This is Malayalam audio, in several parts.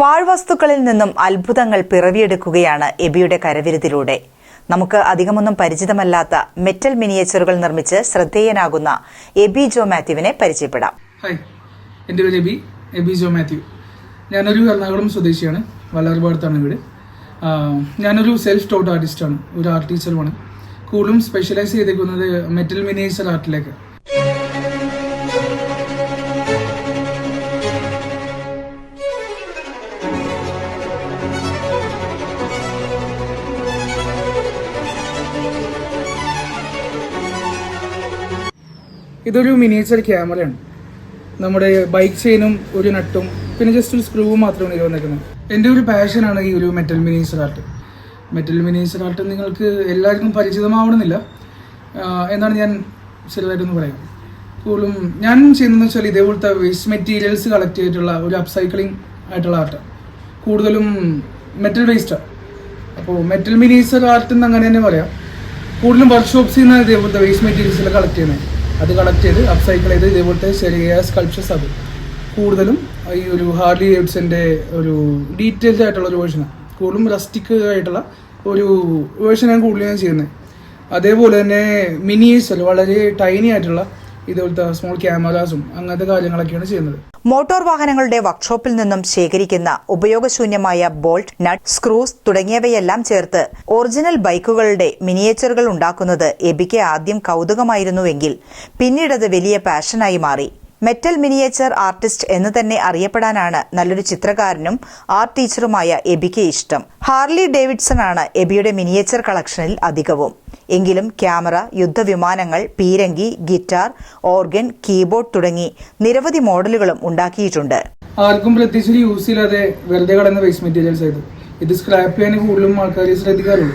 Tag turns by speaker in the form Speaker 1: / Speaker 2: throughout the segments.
Speaker 1: പാഴ്വസ്തുക്കളിൽ നിന്നും അത്ഭുതങ്ങൾ പിറവിയെടുക്കുകയാണ് എബിയുടെ കരവിരുതിലൂടെ. നമുക്ക് അധികമൊന്നും പരിചിതമല്ലാത്ത മെറ്റൽ മിനിയേച്ചറുകൾ നിർമ്മിച്ച് ശ്രദ്ധേയനാകുന്ന എബി ജോ മാത്യുവിനെ പരിചയപ്പെടാം.
Speaker 2: ഹായ് എന്റെ പേര് എബി എബി ജോ മാത്യു. ഞാനൊരു എറണാകുളം സ്വദേശിയാണ് വല്ലാർപാടത്താണ് വീട്. ഞാനൊരു സെൽഫ് ടോട്ട് ആർട്ടിസ്റ്റാണ് ഒരു ആർട്ട് ടീച്ചറുമാണ് കൂടുതലും സ്പെഷ്യലൈസ് ചെയ്തേക്കുന്നത് മെറ്റൽ മിനിയേച്ചർ ആർട്ടിലേക്ക് ഇതൊരു മിനിയേച്ചർ ക്യാമറയാണ് നമ്മുടെ ബൈക്ക് ചെയിനും ഒരു നട്ടും പിന്നെ ജസ്റ്റ് ഒരു സ്ക്രൂവും മാത്രമാണ് ഇതിൽ വന്നിരിക്കുന്നത്. എന്റെ ഒരു പാഷനാണ് ഈ ഒരു metal miniature art metal miniature art നിങ്ങൾക്ക് എല്ലാവർക്കും പരിചിതമാവണമെന്നില്ല. എന്നാണ് ഞാൻ ചെറുതായിട്ടൊന്ന് പറയാം. കൂടുതലും ഞാൻ ചെയ്യുന്നതെന്ന് വെച്ചാൽ ഇതേപോലത്തെ വേസ്റ്റ് മെറ്റീരിയൽസ് കളക്ട് ചെയ്തിട്ടുള്ള ഒരു അപ്സൈക്ലിംഗ് ആയിട്ടുള്ള ആർട്ട് കൂടുതലും മെറ്റൽ വേസ്റ്റാണ് അപ്പോൾ മെറ്റൽ മിനിയേച്ചർ ആർട്ട് എന്ന് അങ്ങനെ തന്നെ പറയാം. കൂടുതലും വർക്ക്ഷോപ്സിൽ നിന്ന് ഇതേപോലത്തെ വേസ്റ്റ് മെറ്റീരിയൽസ് കളക്ട് ചെയ്യുന്നത്. അത് കളക്ട് ചെയ്ത് അപ്സൈക്കിൾ ചെയ്ത് ഇതേപോലത്തെ ചെറിയ സ്കൾപ്ചേഴ്സ് അത് കൂടുതലും ഈ ഒരു ഹാർലി ഡേവിഡ്സന്റെ ഒരു ഡീറ്റെയിൽഡ് ആയിട്ടുള്ള ഒരു വേർഷനാണ് കൂടുതലും റസ്റ്റിക് ആയിട്ടുള്ള ഒരു വേർഷനാണ് കൂടുതലും ഞാൻ ചെയ്യുന്നത്. അതേപോലെ തന്നെ മിനിയേഴ്സ് വളരെ ടൈനി ആയിട്ടുള്ള ഇതുപോലത്തെ സ്മോൾ ക്യാമറാസും അങ്ങനത്തെ കാര്യങ്ങളൊക്കെയാണ് ചെയ്യുന്നത്.
Speaker 1: മോട്ടോർ വാഹനങ്ങളുടെ വർക്ക്ഷോപ്പിൽ നിന്നും ശേഖരിക്കുന്ന ഉപയോഗശൂന്യമായ ബോൾട്ട് നട്ട് സ്ക്രൂസ് തുടങ്ങിയവയെല്ലാം ചേർത്ത് ഒറിജിനൽ ബൈക്കുകളുടെ മിനിയേച്ചറുകൾ ഉണ്ടാക്കുന്നത് എബിക്ക് ആദ്യം കൗതുകമായിരുന്നുവെങ്കിൽ പിന്നീടത് വലിയ പാഷനായി മാറി. മെറ്റൽ മിനിയേച്ചർ ആർട്ടിസ്റ്റ് എന്ന് തന്നെ അറിയപ്പെടാനാണ് നല്ലൊരു ചിത്രകാരനും ആർട്ട് ടീച്ചറുമായ എബിക്ക് ഇഷ്ടം. ഹാർലി ഡേവിഡ്സൺ ആണ് എബിയുടെ മിനിയേച്ചർ കളക്ഷനിൽ അധികവും. എങ്കിലും ക്യാമറ യുദ്ധവിമാനങ്ങൾ പീരങ്കി ഗിറ്റാർ ഓർഗൻ കീബോർഡ് തുടങ്ങി നിരവധി മോഡലുകളും ഉണ്ടാക്കിയിട്ടുണ്ട്.
Speaker 2: ആർക്കും പ്രത്യേകിച്ച് യൂസ് ചെയ്യാതെ വെറുതെ കടന്ന വേസ്റ്റ് മെറ്റീരിയൽസ് ആയത്. ഇത് സ്ക്രാപ്പ് ചെയ്യാൻ കൂടുതലും ആൾക്കാർ ശ്രദ്ധിക്കാറുള്ളൂ.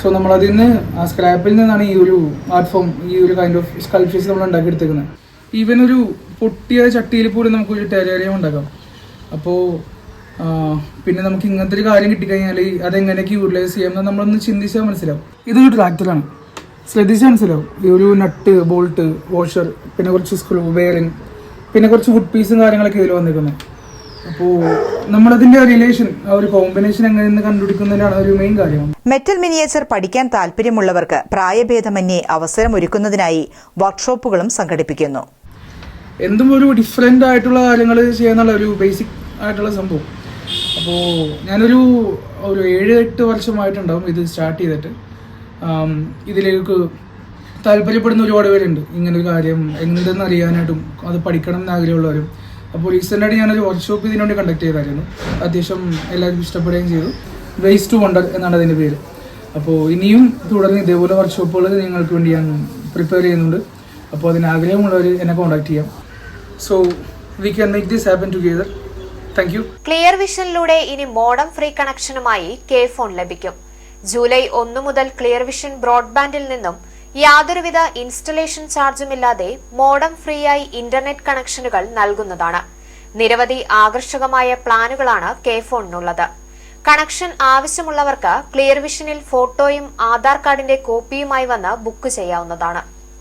Speaker 2: സോ നമ്മൾ അതിൽ നിന്ന് ആ സ്ക്രാപ്പിൽ നിന്നാണ് ഈ ഒരു ആർട്ട് ഫോം ഈ ഒരു കൈൻഡ് ഓഫ് സ്കൾപ്ചേഴ്സ് നമ്മൾ ഉണ്ടാക്കിയെടുത്തേക്കുന്നത്. ഈവൻ ഒരു പൊട്ടിയ ചട്ടിയിൽ പോലും നമുക്കൊരു ഒരു ടെറേറിയം ഉണ്ടാക്കാം. അപ്പോൾ പിന്നെ നമുക്ക് ഇങ്ങനത്തെ ഒരു കാര്യം കിട്ടിക്കഴിഞ്ഞാൽ അതെങ്ങനെയൊക്കെ യൂട്ടിലൈസ് ചെയ്യാം നമ്മളൊന്ന് ചിന്തിച്ചാൽ മനസ്സിലാവും. ഇതൊരു ട്രാക്ടറാണ് ശ്രദ്ധിച്ചാൽ മനസ്സിലാവും. ഈ ഒരു നട്ട് ബോൾട്ട് വാഷർ പിന്നെ കുറച്ച് സ്ക്രൂ ബെയറിങ് പിന്നെ കുറച്ച് വുഡ് പീസും കാര്യങ്ങളൊക്കെ ഇതിൽ വന്നിരിക്കുന്നത് അപ്പോൾ റിലേഷൻ ആ ഒരു കോമ്പിനേഷൻ എങ്ങനെയെന്ന് കണ്ടുപിടിക്കുന്നതിനാണ് ഒരു മെയിൻ കാര്യം.
Speaker 1: മെറ്റൽ മിനിയേച്ചർ പഠിക്കാൻ താല്പര്യമുള്ളവർക്ക് പ്രായഭേദമന്യേ അവസരം ഒരുക്കുന്നതിനായി വർക്ക്ഷോപ്പുകളും സംഘടിപ്പിക്കുന്നു.
Speaker 2: എന്തും ഒരു ഡിഫറെന്റ് ആയിട്ടുള്ള കാര്യങ്ങൾ ചെയ്യാന്നുള്ള ഒരു ബേസിക് ആയിട്ടുള്ള സംഭവം. അപ്പോൾ ഞാനൊരു ഒരു ഏഴ് എട്ട് വർഷമായിട്ടുണ്ടാവും ഇത് സ്റ്റാർട്ട് ചെയ്തിട്ട്. ഇതിലേക്ക് താല്പര്യപ്പെടുന്ന ഒരുപാട് പേരുണ്ട്. ഇങ്ങനൊരു കാര്യം എന്തെന്ന് അറിയാനായിട്ടും അത് പഠിക്കണം എന്ന് ആഗ്രഹമുള്ളവരും അപ്പോൾ റീസെന്റായിട്ട് ഞാനൊരു വർക്ക്ഷോപ്പ് ഇതിനു വേണ്ടി കണ്ടക്ട് ചെയ്തായിരുന്നു. അത്യാവശ്യം എല്ലാവർക്കും ഇഷ്ടപ്പെടുകയും ചെയ്തു. വേസ്റ്റ് ടു വണ്ടർ എന്നാണ് അതിന്റെ പേര്. അപ്പോൾ ഇനിയും തുടർന്ന് ഇതേപോലെ വർക്ക്ഷോപ്പുകൾ നിങ്ങൾക്ക് വേണ്ടി ഞാൻ പ്രിപ്പയർ ചെയ്യുന്നുണ്ട്. അപ്പോൾ അതിന് ആഗ്രഹമുള്ളവർ എന്നെ കോൺടാക്ട് ചെയ്യാം. So we can make this happen together thank you
Speaker 3: clear വിഷനിലൂടെ ഇനി മോഡം ഫ്രീ കണക്ഷനുമായി കെ ഫോൺ ലഭിക്കും. ജൂലൈ ഒന്ന് മുതൽ ക്ലിയർ വിഷൻ ബ്രോഡ്ബാൻഡിൽ നിന്നും യാതൊരുവിധ ഇൻസ്റ്റലേഷൻ ചാർജുമില്ലാതെ മോഡം ഫ്രീ ആയി ഇന്റർനെറ്റ് കണക്ഷനുകൾ നൽകുന്നതാണ്. നിരവധി ആകർഷകമായ പ്ലാനുകളാണ് കെ ഫോണിനുള്ളത് കണക്ഷൻ ആവശ്യമുള്ളവർക്ക് ക്ലിയർ വിഷനിൽ ഫോട്ടോയും ആധാർ കാർഡിന്റെ കോപ്പിയുമായി വന്ന് ബുക്ക് ചെയ്യാവുന്നതാണ്.